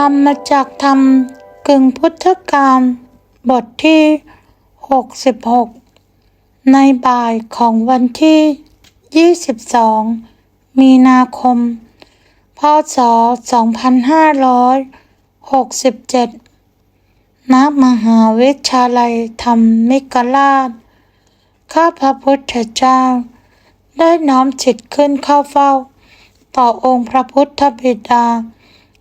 ทำมาจากธรรมกึ่งพุทธการบทที่ 66 ในบ่ายของวันที่ 22 มีนาคม พศ 2567 ณ มหาวิทยาลัยธรรมิกราช ข้าพระพุทธเจ้า ได้น้อมจิตขึ้นเข้าเฝ้า ต่อองค์พระพุทธบิดา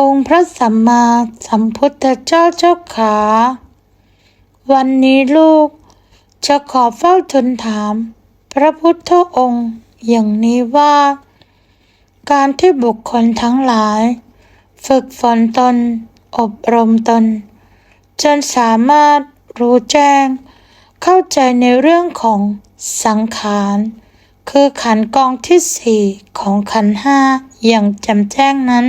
องค์พระสัมมาสัมพุทธเจ้าเจ้าขา วันนี้ลูกจะขอเฝ้าทูลถาม พระพุทธองค์อย่างนี้ว่า การที่บุคคลทั้งหลาย ฝึกฝนตน อบรมตน จนสามารถรู้แจ้ง เข้าใจในเรื่องของสังขารคือขันกองที่สี่ของขันห้าอย่างแจ่มแจ้งนั้น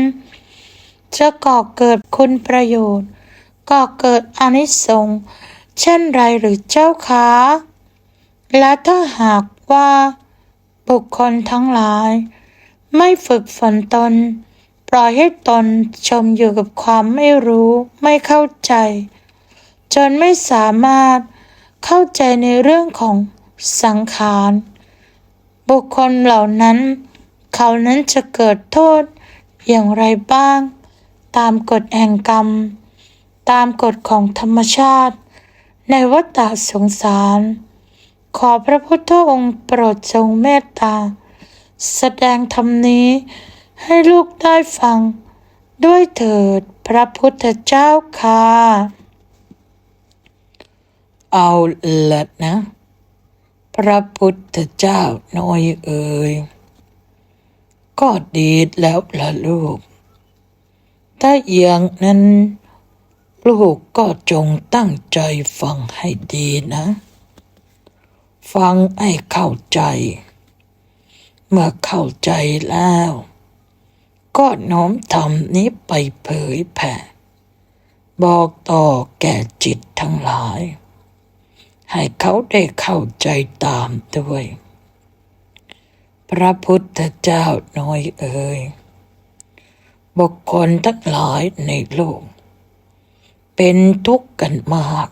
จะก่อเกิดคุณประโยชน์ ก่อเกิดอนิสงส์เช่นไรหรือเจ้าคะและถ้าหากว่า บุคคลทั้งหลาย ไม่ฝึกฝนตน ปล่อยให้ตนชมอยู่กับความไม่รู้ไม่เข้าใจ จนไม่สามารถเข้าใจในเรื่องของสังขาร บุคคลเหล่านั้น เขานั้นจะเกิดโทษอย่างไรบ้าง ตามกฎแห่งกรรม ตามกฎของธรรมชาติ ในวัฏฏะสงสาร ขอพระพุทธองค์โปรดทรงเมตตา แสดงธรรมนี้ให้ลูกได้ฟัง ด้วยเถิดพระพุทธเจ้าค่ะ เอาละนะ พระพุทธเจ้าน้อยเอ่ยก็ดีแล้วล่ะลูก ถ้าอย่างนั้น ลูกก็จงตั้งใจฟังให้ดีนะ ฟังให้เข้าใจ เมื่อเข้าใจแล้ว ก็น้อมทำนี้ไปเผยแผ่ บอกต่อแก่จิตทั้งหลาย ให้เขาได้เข้าใจตามด้วย พระพุทธเจ้าน้อยเอ่ย บุคคลทั้งหลายในโลก เป็นทุกข์กันมาก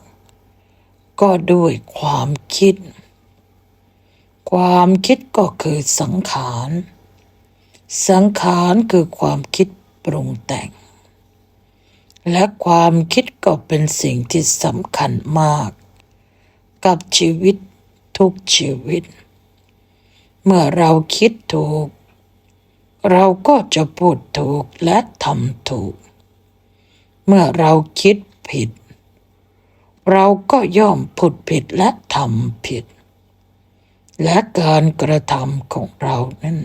ก็ด้วยความคิด ความคิดก็คือสังขาร สังขารคือความคิดปรุงแต่ง และความคิดก็เป็นสิ่งที่สำคัญมาก กับชีวิตทุกชีวิต เมื่อเราคิดถูก เราก็จะพูดถูกและทำถูก เมื่อเราคิดผิด เราก็ย่อมพูดผิดและทำผิด และการกระทำของเรานั้น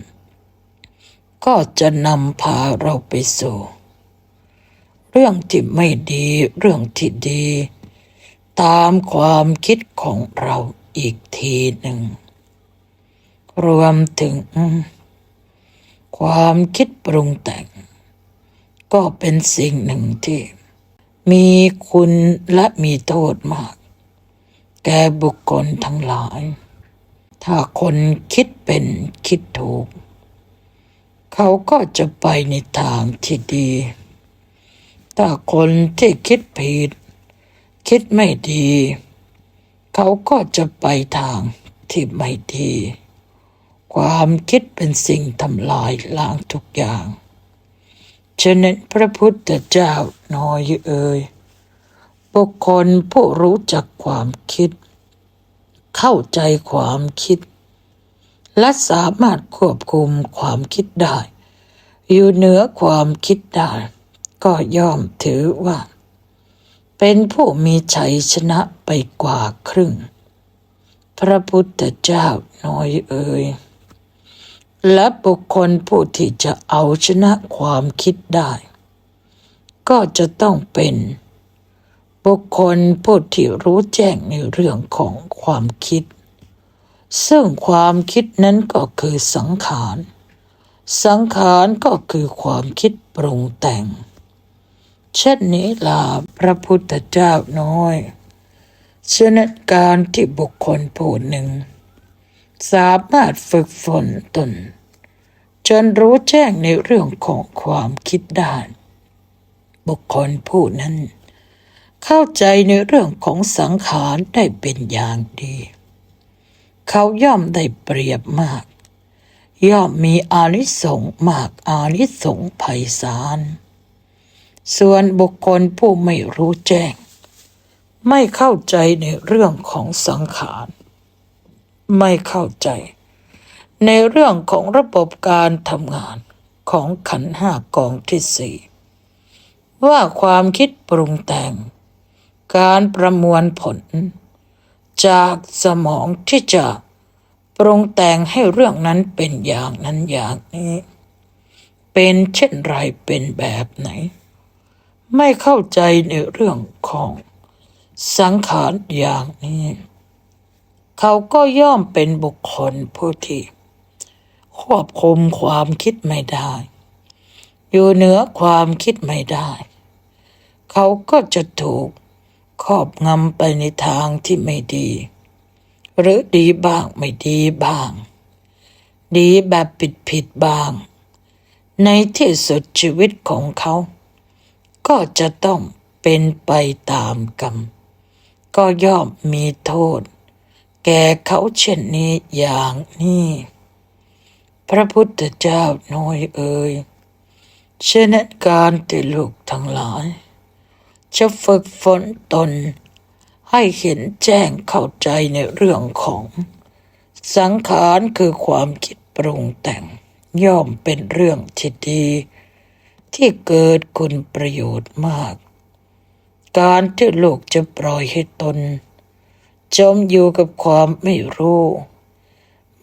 ก็จะนำพาเราไปสู่เรื่องที่ไม่ดีเรื่องที่ดี ตามความคิดของเราอีกทีหนึ่ง รวมถึง ความคิดปรุงแต่ง ก็เป็นสิ่งหนึ่งที่ มีคุณและมีโทษมาก แก่บุคคลทั้งหลาย ถ้าคนคิดเป็นคิดถูก เขาก็จะไปในทางที่ดี ถ้าคนที่คิดผิด คิดไม่ดี เขาก็จะไปทางที่ไม่ดี ความคิดเป็นสิ่งทำลายล้างทุกอย่าง ฉะนั้นพระพุทธเจ้าน้อยเอ่ยบุคคลผู้รู้จักความคิด เข้าใจความคิด และสามารถควบคุมความคิดได้ อยู่เหนือความคิดได้ ก็ย่อมถือว่า เป็นผู้มีชัยชนะไปกว่าครึ่ง พระพุทธเจ้าน้อยเอ่ย และบุคคลผู้ที่จะเอาชนะความคิดได้ ก็จะต้องเป็น บุคคลผู้ที่รู้แจ้งในเรื่องของความคิด ซึ่งความคิดนั้นก็คือสังขาร สังขารก็คือความคิดปรุงแต่ง เช่นนี้ล่ะพระพุทธเจ้าน้อยฉะนั้นการที่บุคคลผู้หนึ่งสามารถฝึกฝนตน จนรู้แจ้งในเรื่องของความคิดด้บุคคลผู้นั้น เข้าใจในเรื่องของสังขารได้เป็นอย่างดี เขาย่อมได้เปรียบมาก ย่อมมีอานิสงส์มากอานิสงส์ไพศาลส่วนบุคคลผู้ไม่รู้แจ้ง ไม่เข้าใจในเรื่องของสังขาร ไม่เข้าใจ ในเรื่องของระบบการทำงานของขันห้ากองที่สี่ว่าความคิดปรุงแต่ง การประมวลผล จากสมองที่จะปรุงแต่งให้เรื่องนั้นเป็นอย่างนั้นอย่างนี้ เป็นเช่นไรเป็นแบบไหน ไม่เข้าใจในเรื่องของสังขารอย่างนี้ เขาก็ย่อมเป็นบุคคลผู้ที่ ควบคุมความคิดไม่ได้ อยู่เหนือความคิดไม่ได้ เขาก็จะถูกครอบงำไปในทางที่ไม่ดี หรือดีบ้างไม่ดีบ้าง ดีแบบผิดผิดบ้าง ในที่สุดชีวิตของเขา ก็จะต้องเป็นไปตามกรรม ก็ย่อมมีโทษ แก่เขาเช่นนี้อย่างนี้ พระพุทธเจ้าน้อยเอ่ยฉะนั้นการที่ลูกทั้งหลาย จะฝึกฝนตน ให้เห็นแจ้งเข้าใจในเรื่องของ สังขารคือความคิดปรุงแต่งย่อมเป็นเรื่องที่ดี ที่เกิดคุณประโยชน์มาก การที่ลูกจะปล่อยให้ตน จมอยู่กับความไม่รู้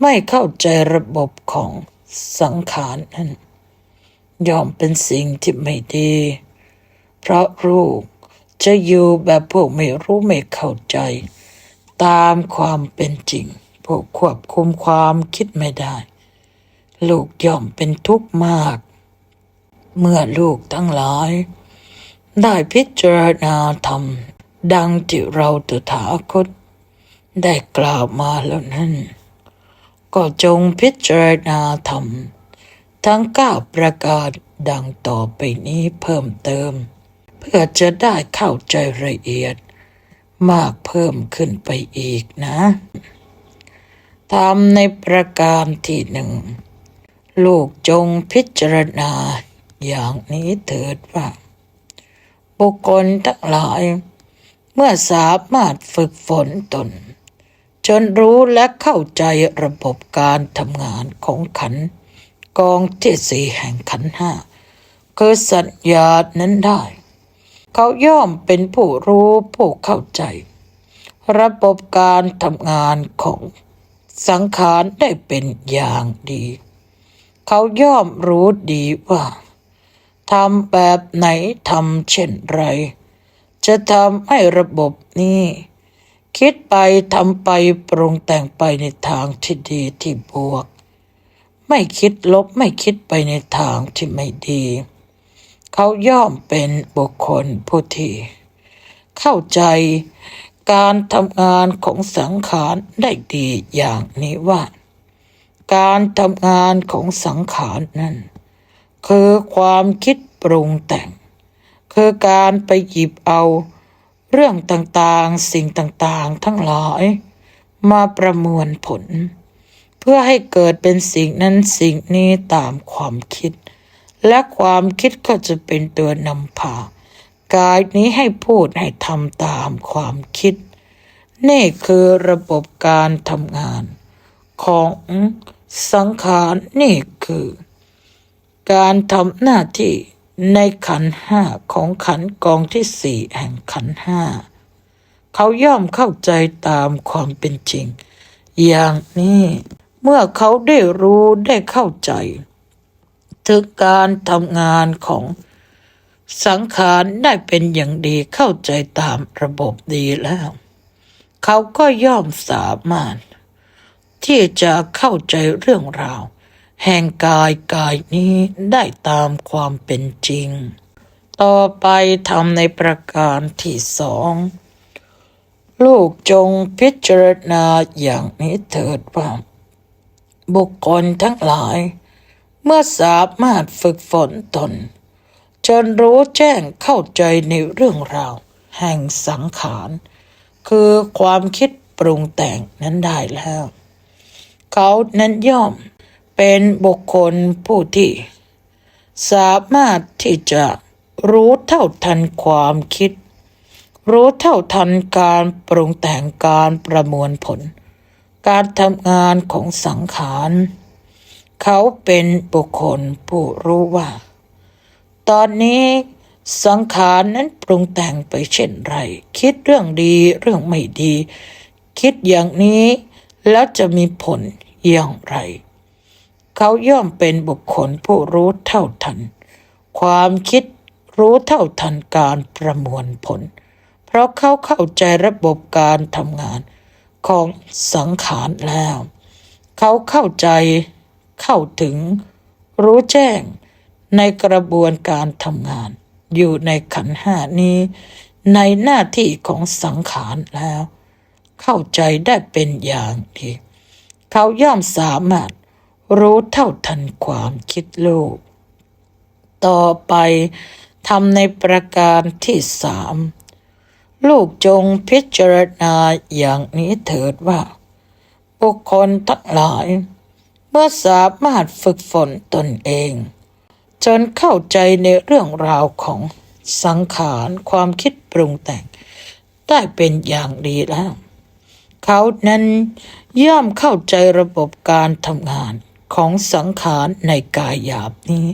ไม่เข้าใจระบบของสังขารนั้นยอมเป็นสิ่งที่ไม่ดี เพราะลูกจะอยู่แบบพวกไม่รู้ไม่เข้าใจ ตามความเป็นจริง พวกควบคุมความคิดไม่ได้ ลูกย่อมเป็นทุกข์มาก เมื่อลูกทั้งหลาย ได้พิจารณาธรรม ดังที่เราตถาคตได้กล่าวมาแล้วนั้น ก็จงพิจารณาธรรม ทั้งเก้าประการดังต่อไปนี้เพิ่มเติม เพื่อจะได้เข้าใจละเอียด มากเพิ่มขึ้นไปอีกนะทำในประการที่หนึ่งลูกจงพิจารณาอย่างนี้เถิดว่า บุคคลทั้งหลาย เมื่อสามารถฝึกฝนตน จนรู้และเข้าใจระบบการทำงานของขัน กองที่สี่แห่งขันห้าคือสัญญานั้นได้ เขาย่อมเป็นผู้รู้ผู้เข้าใจ ระบบการทำงานของสังขารได้เป็นอย่างดี เขาย่อมรู้ดีว่าทำแบบไหนทำเช่นไร จะทำให้ระบบนี้ คิดไปทำไปปรุงแต่งไปในทางที่ดีที่บวก ไม่คิดลบไม่คิดไปในทางที่ไม่ดี เขาย่อมเป็นบุคคลผู้ที่เข้าใจการทำงานของสังขารได้ดีอย่างนี้ว่า การทำงานของสังขารนั้น คือความคิดปรุงแต่ง คือการไปหยิบเอา เรื่องต่างๆ สิ่งต่างๆ ทั้งหลาย มาประมวลผล เพื่อให้เกิดเป็นสิ่งนั้นสิ่งนี้ตามความคิด และความคิดก็จะเป็นตัวนำพากายนี้ให้พูดให้ทำตามความคิด นี่คือระบบการทำงาน ของสังขารนี่คือ การทำหน้าที่ ในขันห้าของขันกองที่สี่แห่งขันห้าเขาย่อมเข้าใจตามความเป็นจริง อย่างนี้เมื่อเขาได้รู้ได้เข้าใจ ถึงการทำงานของสังขารได้เป็นอย่างดีเข้าใจตามระบบดีแล้ว เขาก็ย่อมสามารถ ที่จะเข้าใจเรื่องราว แห่งกายกายนี้ได้ตามความเป็นจริง ต่อไปทำในประการที่สองลูกจงพิจารณาอย่างนี้เถิดว่า บุคคลทั้งหลาย เมื่อสามารถฝึกฝนตน จนรู้แจ้งเข้าใจในเรื่องราว แห่งสังขาร คือความคิดปรุงแต่งนั้นได้แล้ว เขานั้นย่อม เป็นบุคคลผู้ที่ สามารถที่จะรู้เท่าทันความคิด รู้เท่าทันการปรุงแต่งการประมวลผล การทำงานของสังขารเขาเป็นบุคคลผู้รู้ว่า ตอนนี้สังขารนั้นปรุงแต่งไปเช่นไร คิดเรื่องดีเรื่องไม่ดี คิดอย่างนี้แล้วจะมีผลอย่างไร เขาย่อมเป็นบุคคลผู้รู้เท่าทัน ความคิดรู้เท่าทันการประมวลผล เพราะเขาเข้าใจระบบการทำงานของสังขารแล้ว เขาเข้าใจเข้าถึงรู้แจ้งในกระบวนการทำงาน อยู่ในขันห้านี้ ในหน้าที่ของสังขารแล้ว เข้าใจได้เป็นอย่างดีเขาย่อมสามารถ รู้เท่าทันความคิดโลก ต่อไปทำในประการที่สามลูกจงพิจารณาอย่างนี้เถิดว่า บุคคลทั้งหลาย เมื่อสามารถฝึกฝนตนเอง จนเข้าใจในเรื่องราวของสังขารความคิดปรุงแต่ง ได้เป็นอย่างดีแล้ว เขานั้นย่อมเข้าใจระบบการทำงาน ของสังขารในกายหยาบนี้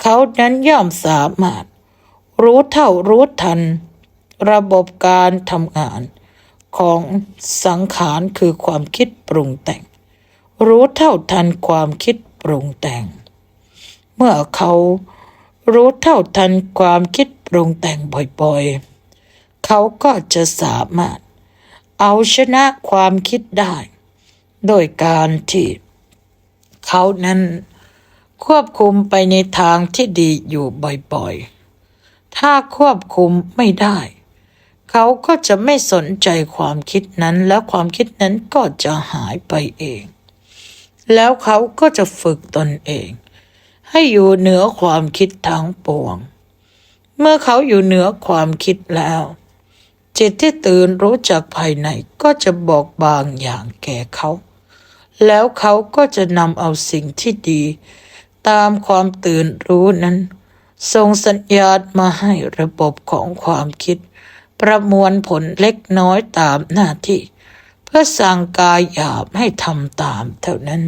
เขานั้นย่อมสามารถ รู้เท่ารู้ทัน ระบบการทำงาน ของสังขารคือความคิดปรุงแต่ง รู้เท่าทันความคิดปรุงแต่ง เมื่อเขารู้เท่าทันความคิดปรุงแต่งบ่อยๆ เขาก็จะสามารถ เอาชนะความคิดได้ โดยการที่ เขานั้น ควบคุมไปในทางที่ดีอยู่บ่อยๆ ถ้าควบคุมไม่ได้ เขาก็จะไม่สนใจความคิดนั้นแล้วความคิดนั้นก็จะหายไปเอง แล้วเขาก็จะฝึกตนเอง ให้อยู่เหนือความคิดทั้งปวง เมื่อเขาอยู่เหนือความคิดแล้วจิตที่ตื่นรู้จักภายในก็จะบอกบางอย่างแก่เขา แล้วเขาก็จะนำเอาสิ่งที่ดี ตามความตื่นรู้นั้นส่งสัญญาณมาให้ระบบของความคิด ประมวลผลเล็กน้อยตามหน้าที่ เพื่อสั่งกายหยาบให้ทำตามเท่านั้น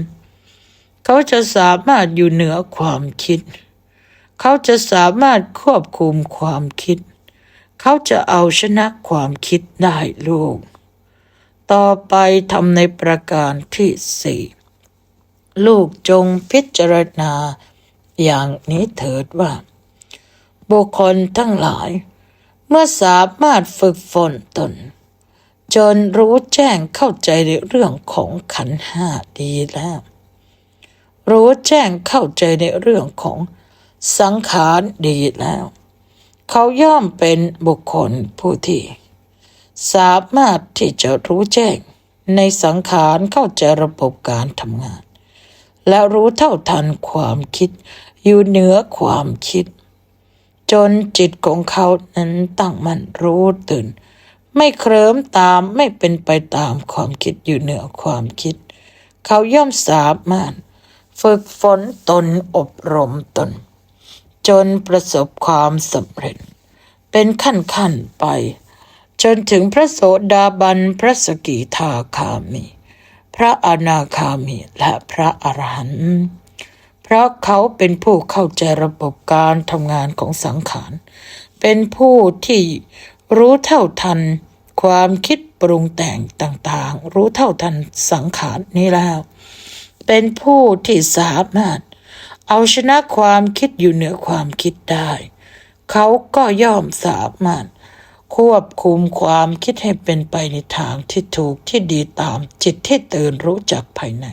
เขาจะสามารถอยู่เหนือความคิด เขาจะสามารถควบคุมความคิด เขาจะเอาชนะความคิดได้ลูก ต่อไปทำในประการที่สี่ลูกจงพิจารณาอย่างนี้เถิดว่า บุคคลทั้งหลาย เมื่อสามารถฝึกฝนตน จนรู้แจ้งเข้าใจในเรื่องของขันห้าดีแล้ว รู้แจ้งเข้าใจในเรื่องของสังขารดีแล้ว เขาย่อมเป็นบุคคลผู้ที่ สามารถที่จะรู้แจ้งในสังขารเข้าใจระบบการทำงาน และรู้เท่าทันความคิดอยู่เหนือความคิด จนจิตของเขานั้นตั้งมั่นรู้ตื่น ไม่เคลิ้มตามไม่เป็นไปตามความคิดอยู่เหนือความคิด เขาย่อมสามารถฝึกฝนตนอบรมตน จนประสบความสำเร็จ เป็นขั้นขั้นๆไป จนถึงพระโสดาบัน พระสกิทาคามี พระอนาคามีและพระอรหันต์เพราะเขาเป็นผู้เข้าใจระบบการทำงานของสังขาร เป็นผู้ที่รู้เท่าทัน ความคิดปรุงแต่งต่างๆ รู้เท่าทันสังขารนี้แล้ว เป็นผู้ที่สามารถ เอาชนะความคิดอยู่เหนือความคิดได้ เขาก็ย่อมสามารถ ควบคุมความคิดให้เป็นไปในทางที่ถูกที่ดีตามจิตที่ตื่นรู้จักภายใน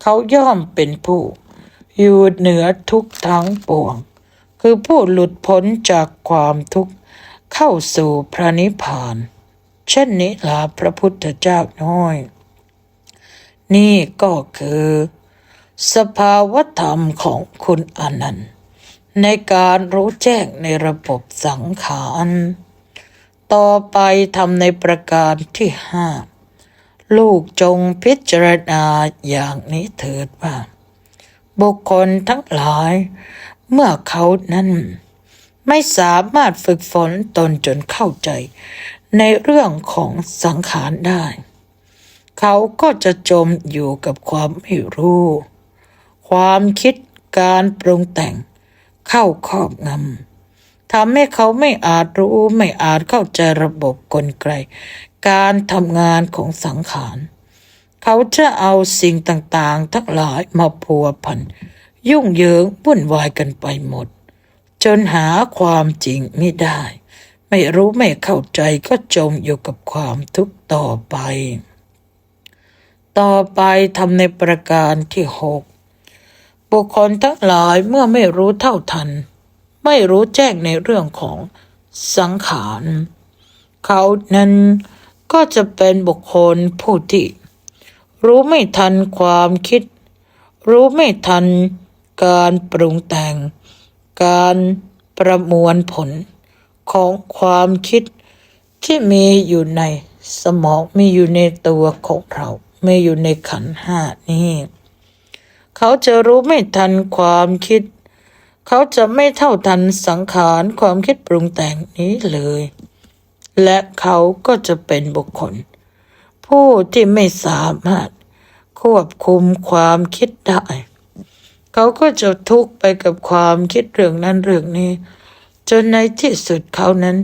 เขาย่อมเป็นผู้ อยู่เหนือทุกทั้งปวง คือผู้หลุดพ้นจากความทุกข์เข้าสู่พระนิพพาน เช่นนี้ลาพระพุทธเจ้าน้อย นี่ก็คือ สภาวธรรมของคุณอนันต์ในการรู้แจ้งในระบบสังขาร ต่อไปทำในประการที่ห้าลูกจงพิจารณาอย่างนี้เถิดว่า บุคคลทั้งหลาย เมื่อเขานั้น ไม่สามารถฝึกฝนตนจนเข้าใจ ในเรื่องของสังขารได้ เขาก็จะจมอยู่กับความไม่รู้ ความคิดการปรุงแต่งเข้าครอบงำ ทำให้เขาไม่อาจรู้ไม่อาจเข้าใจระบบกลไก การทำงานของสังขาร เขาจะเอาสิ่งต่างๆ ทั้งหลายมาพัวพัน ยุ่งเหยิงวุ่นวายกันไปหมด จนหาความจริงไม่ได้ ไม่รู้ไม่เข้าใจก็จมอยู่กับความทุกข์ต่อไป ต่อไปทำในประการที่หกบุคคลทั้งหลายเมื่อไม่รู้เท่าทัน ไม่รู้แจ้งในเรื่องของสังขาร เขานั้นก็จะเป็นบุคคลผู้ที่รู้ไม่ทันความคิด รู้ไม่ทันการปรุงแต่ง การประมวลผลของความคิดที่มีอยู่ในสมองมีอยู่ในตัวของเรามีอยู่ในขันห้านี้ เขาจะรู้ไม่ทันความคิด เขาจะไม่เท่าทันสังขารความคิดปรุงแต่งนี้เลย และเขาก็จะเป็นบุคคล ผู้ที่ไม่สามารถควบคุมความคิดได้ เขาก็จะทุกข์ไปกับความคิดเรื่องนั้นเรื่องนี้ จนในที่สุดเขานั้น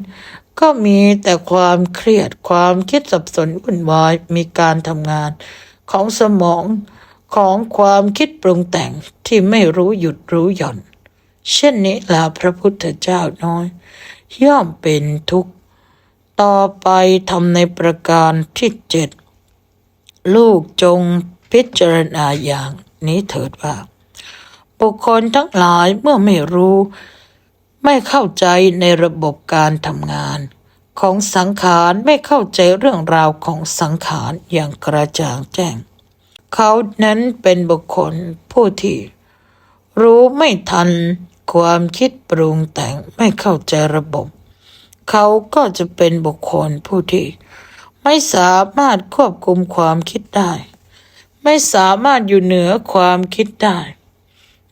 ก็มีแต่ความเครียดความคิดสับสนวุ่นวายมีการทำงานของสมองของความคิดปรุงแต่งที่ไม่รู้หยุดรู้หย่อน เช่นนี้ลาพระพุทธเจ้าน้อย ย่อมเป็นทุกข์ ต่อไปทำในประการที่เจ็ดลูกจงพิจารณาอย่างนี้เถิดว่า บุคคลทั้งหลายเมื่อไม่รู้ ไม่เข้าใจในระบบการทำงาน ของสังขารไม่เข้าใจเรื่องราวของสังขารอย่างกระจ่างแจ้ง เขานั้นเป็นบุคคลผู้ที่รู้ไม่ทัน ความคิดปรุงแต่งไม่เข้าใจระบบ เขาก็จะเป็นบุคคลผู้ที่ไม่สามารถควบคุมความคิดได้ ไม่สามารถอยู่เหนือความคิดได้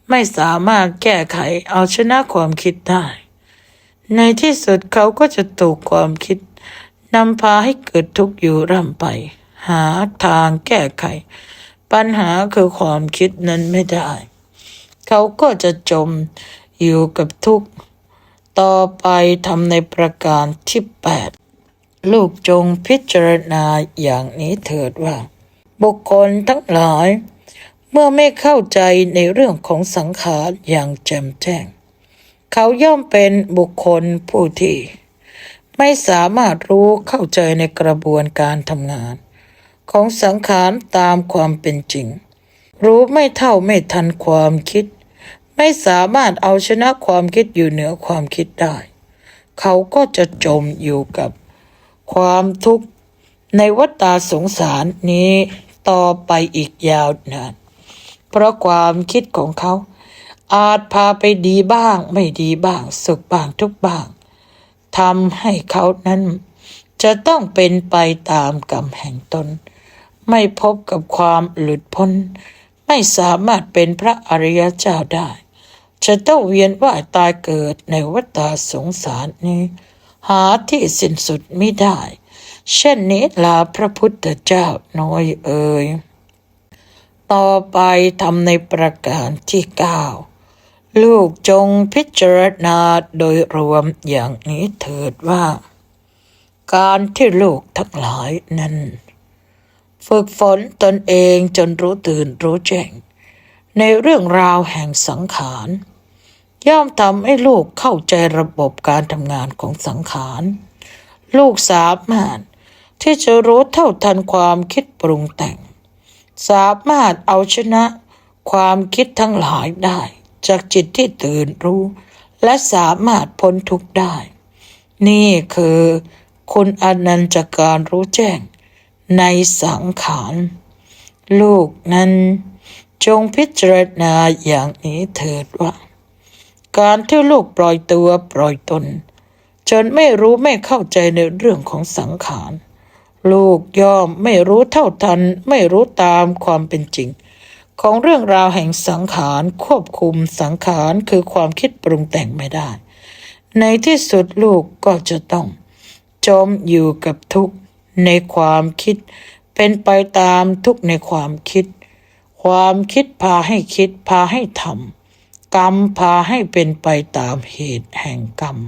ไม่สามารถแก้ไขเอาชนะความคิดได้ ในที่สุดเขาก็จะถูกความคิดนำพาให้เกิดทุกข์อยู่ร่ำไป หาทางแก้ไข ปัญหาคือความคิดนั้นไม่ได้ เขาก็จะจม อยู่กับทุกข์ ต่อไปทำในประการที่แปดลูกจงพิจารณาอย่างนี้เถิดว่า บุคคลทั้งหลาย เมื่อไม่เข้าใจในเรื่องของสังขารอย่างแจ่มแจ้ง เขาย่อมเป็นบุคคลผู้ที่ ไม่สามารถรู้เข้าใจในกระบวนการทำงาน ของสังขารตามความเป็นจริง รู้ไม่เท่าไม่ทันความคิด ไม่สามารถเอาชนะความคิดอยู่เหนือความคิดได้ เขาก็จะจมอยู่กับความทุกข์ในวัฏฏาสงสารนี้ต่อไปอีกยาวนาน เพราะความคิดของเขา อาจพาไปดีบ้างไม่ดีบ้าง สุขบ้างทุกบ้างทำให้เขานั้น จะต้องเป็นไปตามกรรมแห่งตน ไม่พบกับความหลุดพ้น ไม่สามารถเป็นพระอริยเจ้าได้ จะต้องเวียนว่ายตายเกิดในวัฏสงสารนี้ หาที่สิ้นสุดไม่ได้ เช่นนี้ลาพระพุทธเจ้าน้อยเอ่ยต่อไปทำในประการที่เก้าลูกจงพิจารณาโดยรวมอย่างนี้เถิดว่า การที่ลูกทั้งหลายนั้น ฝึกฝนตนเองจนรู้ตื่นรู้แจ้ง ในเรื่องราวแห่งสังขาร ย่อมทำให้ลูกเข้าใจระบบการทำงานของสังขาร ลูกสามารถที่จะรู้เท่าทันความคิดปรุงแต่ง สามารถเอาชนะความคิดทั้งหลายได้ จากจิตที่ตื่นรู้ และสามารถพ้นทุกข์ได้ นี่คือคุณอนันต์จากการรู้แจ้งในสังขาร ลูกนั้นจงพิจารณาอย่างนี้เถิดว่า การที่ลูกปล่อยตัวปล่อยตน จนไม่รู้ไม่เข้าใจในเรื่องของสังขาร ลูกย่อมไม่รู้เท่าทัน ไม่รู้ตามความเป็นจริง ของเรื่องราวแห่งสังขารควบคุมสังขารคือความคิดปรุงแต่งไม่ได้ ในที่สุดลูกก็จะต้อง จมอยู่กับทุกข์ในความคิด เป็นไปตามทุกข์ในความคิด ความคิดพาให้คิดพาให้ทำ กรรมพาให้เป็นไปตามเหตุแห่งกรรม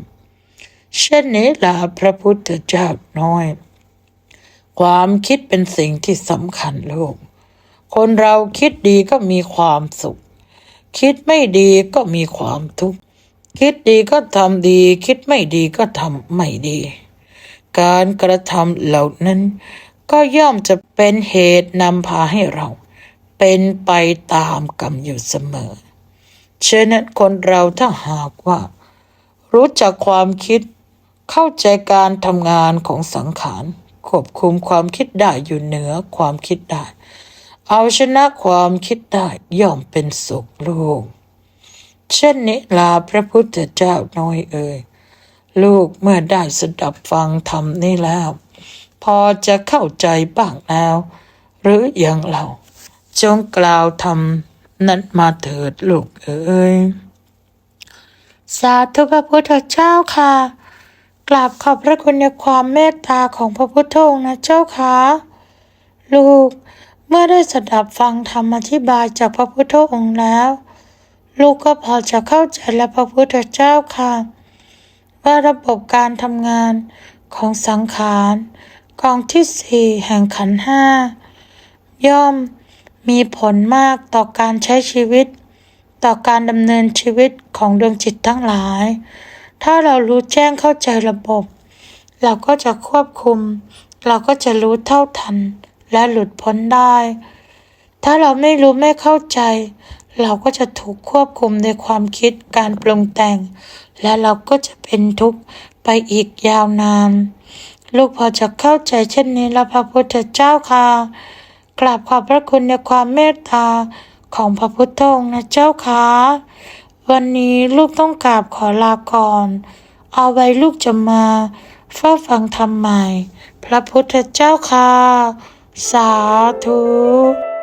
เช่นนี้ละพระพุทธเจ้าน้อย ความคิดเป็นสิ่งที่สำคัญลูกคนเราคิดดีก็มีความสุข คิดไม่ดีก็มีความทุกข์ คิดดีก็ทำดี คิดไม่ดีก็ทำไม่ดี การกระทำเหล่านั้น ก็ย่อมจะเป็นเหตุนำพาให้เรา เป็นไปตามกรรมอยู่เสมอ ฉะนั้นคนเราถ้าหากว่า รู้จักความคิด เข้าใจการทำงานของสังขารควบคุมความคิดได้อยู่เหนือความคิดได้ เอาชนะความคิดได้ย่อมเป็นสุขลูก เช่นนี้ลาพระพุทธเจ้าน้อยเอ่ยลูกเมื่อได้สดับฟังธรรมนี้แล้ว พอจะเข้าใจบ้างแล้ว หรืออย่างเราจงกล่าวธรรม นั้นมาเถิดลูกเอ๋ยสาธุพระพุทธเจ้าค่ะกราบขอบพระคุณในความเมตตาของพระพุทธองค์นะเจ้าค่ะลูก เมื่อได้สดับฟังธรรมอธิบายจากพระพุทธองค์แล้ว ลูกก็พอจะเข้าใจและพระพุทธเจ้าค่ะ ว่าระบบการทำงานของสังขารกองที่สี่แห่งขันห้าย่อม มีผลมากต่อการใช้ชีวิต ต่อการดำเนินชีวิตของดวงจิตทั้งหลาย ถ้าเรารู้แจ้งเข้าใจระบบ เราก็จะควบคุม เราก็จะรู้เท่าทัน และหลุดพ้นได้ ถ้าเราไม่รู้ไม่เข้าใจ เราก็จะถูกควบคุมในความคิดการปรุงแต่ง และเราก็จะเป็นทุกข์ไปอีกยาวนาน ลูกพอจะเข้าใจเช่นนี้แล้วพระพุทธเจ้าค่ะ กราบขอบพระคุณในความเมตตาของพระพุทธองค์นะเจ้าค่ะวันนี้ลูกต้องกราบขอลาก่อน เอาไว้ลูกจะมาเฝ้าฟังธรรมใหม่ พระพุทธเจ้าค่ะ สาธุ